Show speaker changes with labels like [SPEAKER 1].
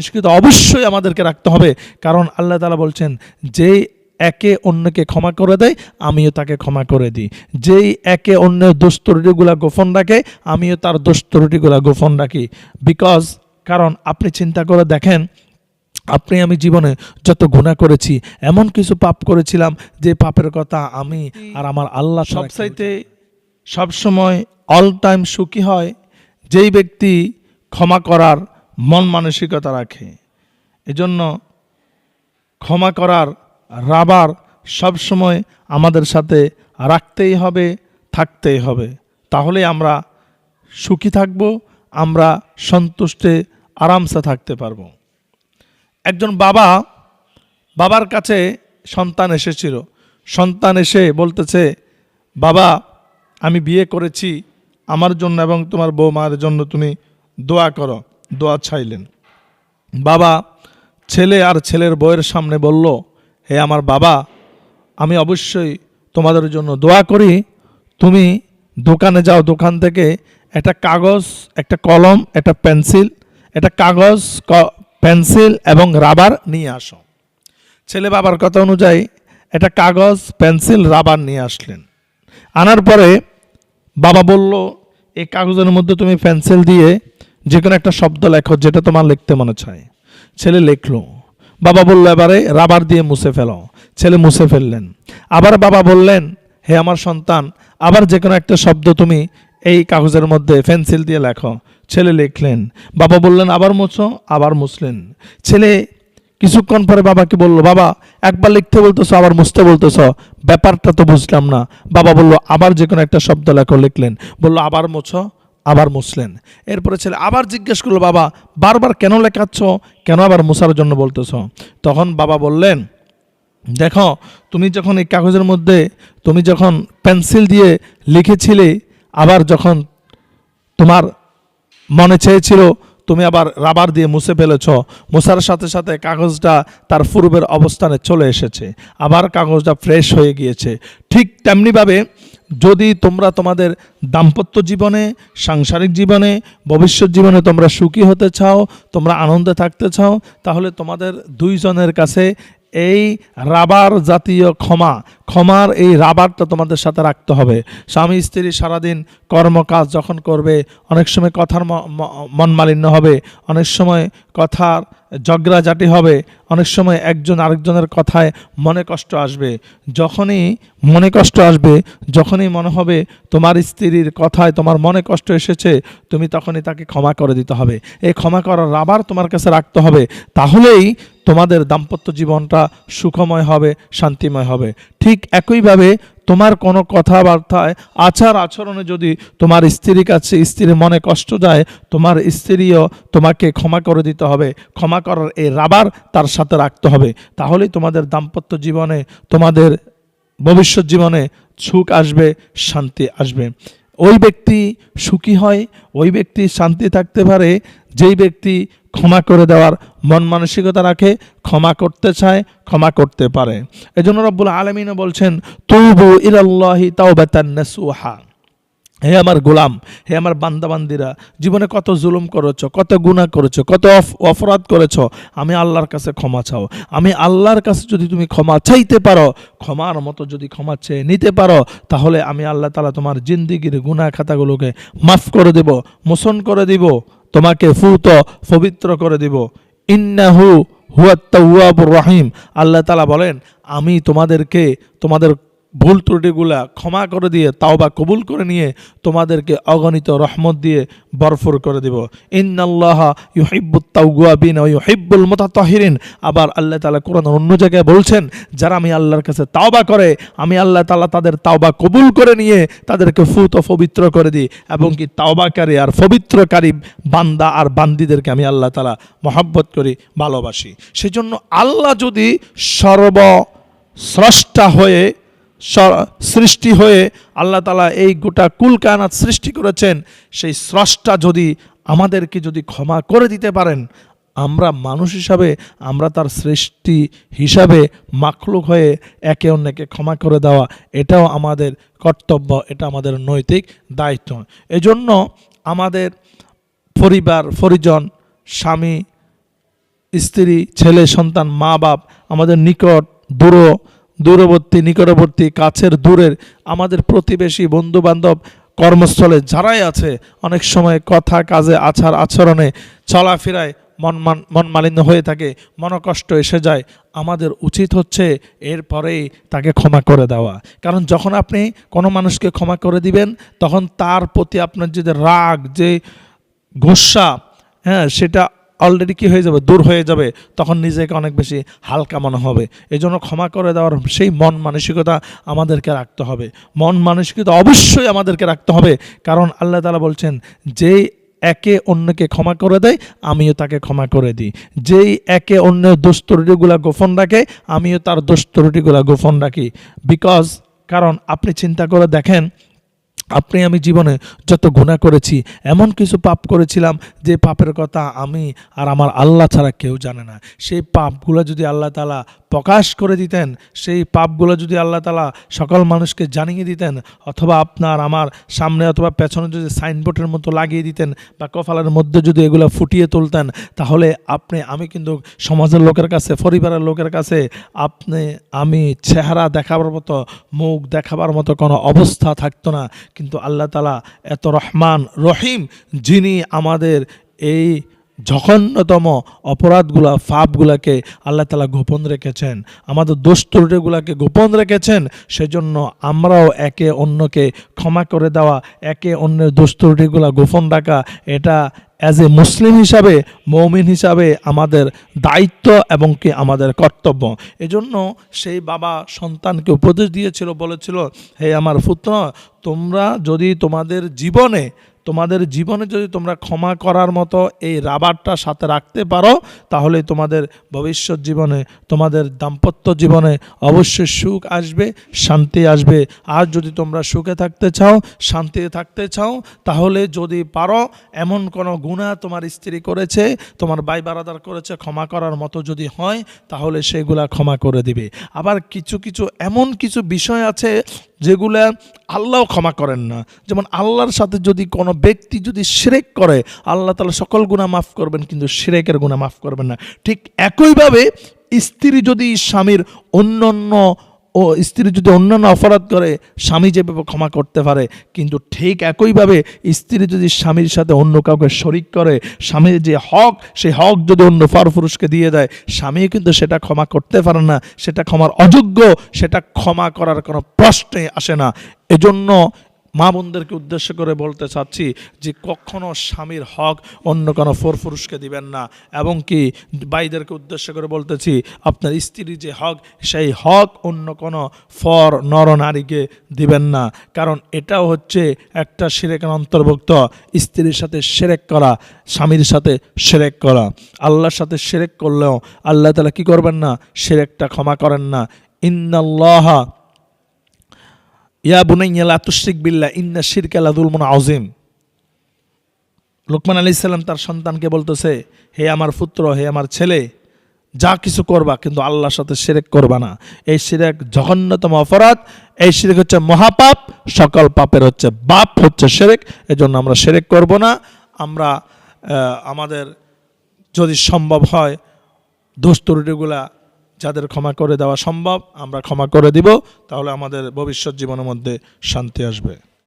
[SPEAKER 1] নিষ্কৃত অবশ্যই আমাদেরকে রাখতে হবে। কারণ আল্লাহ তালা বলছেন যে একে অন্যকে ক্ষমা করে দেয় আমিও তাকে ক্ষমা করে দিই। যেই একে অন্যের দোস্তরুটিগুলা গোপন রাখে আমিও তার দোস্তরুটিগুলা গোপন রাখি। বিকজ কারণ আপনি চিন্তা করে দেখেন আপনি আমি জীবনে যত গুণা করেছি এমন কিছু পাপ করেছিলাম যে পাপের কথা আমি আর আমার আল্লাহ সবসাইতে সবসময় অল টাইম সুখী হয় যেই ব্যক্তি ক্ষমা করার মন মানসিকতা রাখে। এজন্য ক্ষমা করার, রাবার সবসময় আমাদের সাথে রাখতেই হবে, থাকতেই হবে। তাহলে আমরা সুখী থাকব, আমরা সন্তুষ্টে আরামসে থাকতে পারব। একজন বাবা, বাবার কাছে সন্তান এসেছিল। সন্তান এসে বলতেছে, বাবা, আমি বিয়ে করেছি, আমার জন্য এবং তোমার বৌমার জন্য তুমি দোয়া করো। দোয়া চাইলেন। বাবা, ছেলে আর ছেলের বউয়ের সামনে বলল, হে আমার বাবা, আমি অবশ্যই তোমাদের জন্য দোয়া করি। তুমি দোকানে যাও, দোকান থেকে একটা কাগজ, একটা কলম, একটা পেন্সিল, একটা কাগজ পেন্সিল এবং রাবার নিয়ে আসো। ছেলে বাবার কথা অনুযায়ী একটা কাগজ, পেন্সিল, রাবার নিয়ে আসলেন। আনার পরে বাবা বলল, এই কাগজের মধ্যে তুমি পেন্সিল দিয়ে যে কোনো একটা শব্দ লেখো যেটা তোমার লিখতে মনে চায়। ছেলে লিখলো, বাবা বলল, এবারে রাবার দিয়ে মুছে ফেলো। ছেলে মুছে ফেললেন। আবার বাবা বললেন, হে আমার সন্তান, আবার যে কোনো একটা শব্দ তুমি এই কাগজের মধ্যে পেন্সিল দিয়ে লেখো। ছেলে লিখলেন, বাবা বললেন, আবার মুছো, আবার মুছলেন। ছেলে কিছুক্ষণ পরে বাবাকে বলল, বাবা, একবার লিখতে বলতেছো, আবার মুছতে বলতেছো। ব্যাপারটা তো বুঝলাম না। বাবা বলল, আবার যে কোনো একটা শব্দ লেখো, লিখলেন। বলল, আবার মুছো আবার মুছলেন এরপরে ছেলে আবার জিজ্ঞেস করল, বাবা, বারবার কেন লেখাচ্ছ? কেন আবার মুছার জন্য বলতেছো? তখন বাবা বললেন, দেখো, তুমি যখন এই কাগজের মধ্যে, তুমি যখন পেন্সিল দিয়ে লিখেছিলে, আবার যখন তোমার মনে চেয়েছিল, তুমি আবার রাবার দিয়ে মুছে ফেলেছ মুছার সাথে সাথে কাগজটা তার পূর্বের অবস্থানে চলে এসেছে, আবার কাগজটা ফ্রেশ হয়ে গিয়েছে। ঠিক তেমনিভাবে যদি তোমরা তোমাদের দাম্পত্য জীবনে, সাংসারিক জীবনে, ভবিষ্যৎ জীবনে তোমরা সুখী হতে চাও, তোমরা আনন্দে থাকতে চাও, তাহলে তোমাদের দুইজনের কাছে এই রাবার জাতীয় ক্ষমা ক্ষমার এই রাবারটা তোমাদের সাথে রাখতে হবে। স্বামী, স্ত্রী সারাদিন কর্মকাজ যখন করবে, অনেক সময় কথার ম- ম- হবে, অনেক সময় কথার ঝগড়াঝাটি হবে, অনেক সময় একজন আরেকজনের কথায় মনে কষ্ট আসবে। যখনই মনে কষ্ট আসবে, যখনই মনে হবে তোমার স্ত্রীর কথায় তোমার মনে কষ্ট এসেছে, তুমি তখনই তাকে ক্ষমা করে দিতে হবে। এই ক্ষমা করার রাবার তোমার কাছে রাখতে হবে, তাহলেই তোমাদের দাম্পত্য জীবনটা সুখময় হবে, শান্তিময় হবে। ঠিক একইভাবে তোমার কোনো কথাবার্তায়, আচার আচরণে যদি তোমার স্ত্রীর কাছে স্ত্রীর মনে কষ্ট যায়, তোমার স্ত্রীও তোমাকে ক্ষমা করে দিতে হবে। ক্ষমা করার এই রাবার তার সাথে রাখতে হবে। তাহলেই তোমাদের দাম্পত্য জীবনে, তোমাদের ভবিষ্যৎ জীবনে সুখ আসবে, শান্তি আসবে। ওই ব্যক্তি সুখী হয়, ওই ব্যক্তি শান্তি থাকতে পারে, যেই ব্যক্তি ক্ষমা করে দেওয়ার মন মানসিকতা রাখে, ক্ষমা করতে চায়, ক্ষমা করতে পারে। এজন্য রব্বুল আলমিনও বলছেন, তুবু ইলাল্লাহি তাওবাতান নাসুহা হে আমার গোলাম, হে আমার বান্দাবান্দিরা, জীবনে কত জুলুম করেছ, কত গুনাহ করেছ, কত অপরাধ করেছ, আমি আল্লাহর কাছে ক্ষমা চাও। আমি আল্লাহর কাছে যদি তুমি ক্ষমা চাইতে পারো, ক্ষমার মতো যদি ক্ষমা চেয়ে নিতে পারো, তাহলে আমি আল্লাহ তালা তোমার জিন্দিগির গুনাহ খাতাগুলোকে মাফ করে দেব, মোচন করে দিব। তোমাকে ফুত পবিত্র করে দিব। ইন্নাহু হুয়াত্তাউয়াবুর রাহিম। আল্লাহ তালা বলেন আমি তোমাদেরকে তোমাদের ভুল ত্রুটিগুলা ক্ষমা করে দিয়ে, তাওবা কবুল করে নিয়ে তোমাদেরকে অগণিত রহমত দিয়ে বরফর করে দিব। ইন্নাল্লাহ ইউহিব্বুত তাওয়াবিন ওয়া ইউহিব্বুল মুতাতাহিরিন। আবার আল্লাহ তাআলা কোরআন অন্য জায়গায় বলছেন, যারা আমি আল্লাহর কাছে তাওবা করে, আমি আল্লাহ তাআলা তাদের তাওবা কবুল করে নিয়ে তাদেরকে ফুত ও পবিত্র করে দিই এবং কি তাওবাকারী আর পবিত্রকারী বান্দা আর বান্দিদেরকে আমি আল্লাহ তাআলা মহাব্বত করি, ভালোবাসি। সেজন্য আল্লাহ যদি সর্ব স্রষ্টা হয়ে সৃষ্টি হয়ে আল্লাহ তালা এই গোটা কুল কায়নাত সৃষ্টি করেছেন, সেই স্রষ্টা যদি আমাদেরকে যদি ক্ষমা করে দিতে পারেন, আমরা মানুষ হিসাবে, আমরা তার সৃষ্টি হিসাবে মাখলুক হয়ে একে অন্যকে ক্ষমা করে দেওয়া, এটাও আমাদের কর্তব্য, এটা আমাদের নৈতিক দায়িত্ব। এজন্য আমাদের পরিবার, পরিজন, স্বামী, স্ত্রী, ছেলে, সন্তান মা বাপ আমাদের নিকট দূর দূরবর্তী, নিকটবর্তী, কাছের, দূরের আমাদের প্রতিবেশী বন্ধু বান্ধব কর্মস্থলে যারাই আছে, অনেক সময় কথা, কাজে, আচার, আচরণে চলাফেরায় মন মান- মন মালিন্য হয়ে থাকে, মনকষ্ট এসে যায়। আমাদের উচিত হচ্ছে এরপরেই তাকে ক্ষমা করে দেওয়া। কারণ যখন আপনি কোনো মানুষকে ক্ষমা করে দিবেন, তখন তার প্রতি আপনার যে রাগ, যে গোসা হ্যাঁ সেটা অলরেডি কি হয়ে যাবে? দূর হয়ে যাবে। তখন নিজেকে অনেক বেশি হালকা মনে হবে। এই জন্য ক্ষমা করে দেওয়ার সেই মন মানসিকতা আমাদেরকে রাখতে হবে। মন মানসিকতা অবশ্যই আমাদেরকে রাখতে হবে। কারণ আল্লাহ তালা বলছেন, যেই একে অন্যকে ক্ষমা করে দেয়, আমিও তাকে ক্ষমা করে দিই। যেই একে অন্যের দোষ গোপন রাখে, আমিও তার দোষ গোপন রাখি। বিকজ কারণ আপনি চিন্তা করে দেখেন আপনি আমি জীবনে যত গুণা করেছি, এমন কিছু পাপ করেছিলাম যে পাপের কথা আমি আর আমার আল্লাহ ছাড়া কেউ জানে না। সেই পাপগুলো যদি আল্লাহ তালা প্রকাশ করে দিতেন, সেই পাপগুলো যদি আল্লাহ তালা সকল মানুষকে জানিয়ে দিতেন, অথবা আপনার আমার সামনে অথবা পেছনে যদি সাইনবোর্ডের মতো লাগিয়ে দিতেন বা কফালের মধ্যে যদি এগুলো ফুটিয়ে তুলতেন, তাহলে আপনি, আমি কিন্তু সমাজের লোকের কাছে, পরিবারের লোকের কাছে, আপনি, আমি চেহারা দেখাবার মতো, মুখ দেখাবার মতো কোনো অবস্থা থাকতো না। কিন্তু আল্লাহ তালা এত রহমান, রহিম, যিনি আমাদের এই জঘন্যতম অপরাধগুলা ফাপগুলাকে আল্লাহ তালা গোপন রেখেছেন। আমাদের দোষ ত্রুটিগুলাকে গোপন রেখেছেন, সেজন্য আমরাও একে অন্যকে ক্ষমা করে দেওয়া, একে অন্যের দোষ গোপন রাখা, এটা অ্যাজ এ মুসলিম হিসাবে, মৌমিন হিসাবে আমাদের দায়িত্ব এবং কি আমাদের কর্তব্য। এজন্য সেই বাবা সন্তানকে উপদেশ দিয়েছিল, বলেছিল, হে আমার পুত্র, তোমরা যদি তোমাদের জীবনে তোমাদের জীবনে যদি তোমরা ক্ষমা করার মতো এই রাবারটা সাথে রাখতে পারো, তাহলে তোমাদের ভবিষ্যৎ জীবনে, তোমাদের দাম্পত্য জীবনে অবশ্যই সুখ আসবে, শান্তি আসবে। আর যদি তোমরা সুখে থাকতে চাও, শান্তিতে থাকতে চাও, তাহলে যদি পারো, এমন কোনো গুণা তোমার স্ত্রী করেছে, তোমার বাই বারাদার করেছে, ক্ষমা করার মতো যদি হয়, তাহলে সেগুলা ক্ষমা করে দিবে। আবার কিছু কিছু এমন কিছু বিষয় আছে, যেগুলা আল্লাহ ক্ষমা করেন না। যেমন আল্লাহর সাথে যদি কোনো ব্যক্তি যদি শিরেক করে, আল্লাহ তালা সকল গুণা মাফ করবেন, কিন্তু শিরেকের গুণা মাফ করবেন না। ঠিক একইভাবে স্ত্রী যদি স্বামীর অন্য অন্য ও স্ত্রী যদি অন্যান্য অপরাধ করে, স্বামী যেভাবে ক্ষমা করতে পারে, কিন্তু ঠিক একইভাবে স্ত্রী যদি স্বামীর সাথে অন্য কাউকে শরিক করে, স্বামীর যে হক, সেই হক যদি অন্য ফার পুরুষকে দিয়ে দেয় স্বামী কিন্তু সেটা ক্ষমা করতে পারে না। সেটা ক্ষমার অযোগ্য, সেটা ক্ষমা করার কোনো প্রশ্নে আসে না। এজন্য মা বোনদেরকে উদ্দেশ্য করে বলতে চাচ্ছি যে কখনো স্বামীর হক অন্য কোনো ফোর পুরুষকে দিবেন না। এবং কি বাইদেরকে উদ্দেশ্য করে বলতেছি, আপনার স্ত্রীর যে হক, সেই হক অন্য কোনো ফর নর নারীকে দিবেন না। কারণ এটাও হচ্ছে একটা সিরেকের অন্তর্ভুক্ত, স্ত্রীর সাথে সেরেক করা, স্বামীর সাথে সেরেক করা। আল্লাহর সাথে সেরেক করলেও আল্লাহ তালা কি করবেন না? সেরেকটা ক্ষমা করেন না। ইন্নাল্লাহা ইয়া বুনাইয়া, লা তুশরিক বিল্লাহ, ইন্না শিরকা লাযুলমুন আযীম। লোকমান আলাইহিস সালাম তার সন্তানকে বলতেছে, হে আমার পুত্র, হে আমার ছেলে, যা কিছু করবা, কিন্তু আল্লাহর সাথে শিরেক করবা না। এই শিরেক জঘন্যতম অপরাধ, এই শিরেক হচ্ছে মহাপাপ, সকল পাপের হচ্ছে বাপ হচ্ছে শিরেক, এজন্য আমরা শিরেক করব না। আমরা আমাদের যদি সম্ভব হয় দোষ যাদের ক্ষমা করে দেওয়া সম্ভব, আমরা ক্ষমা করে দিব, তাহলে আমাদের ভবিষ্যৎ জীবনের মধ্যে শান্তি আসবে।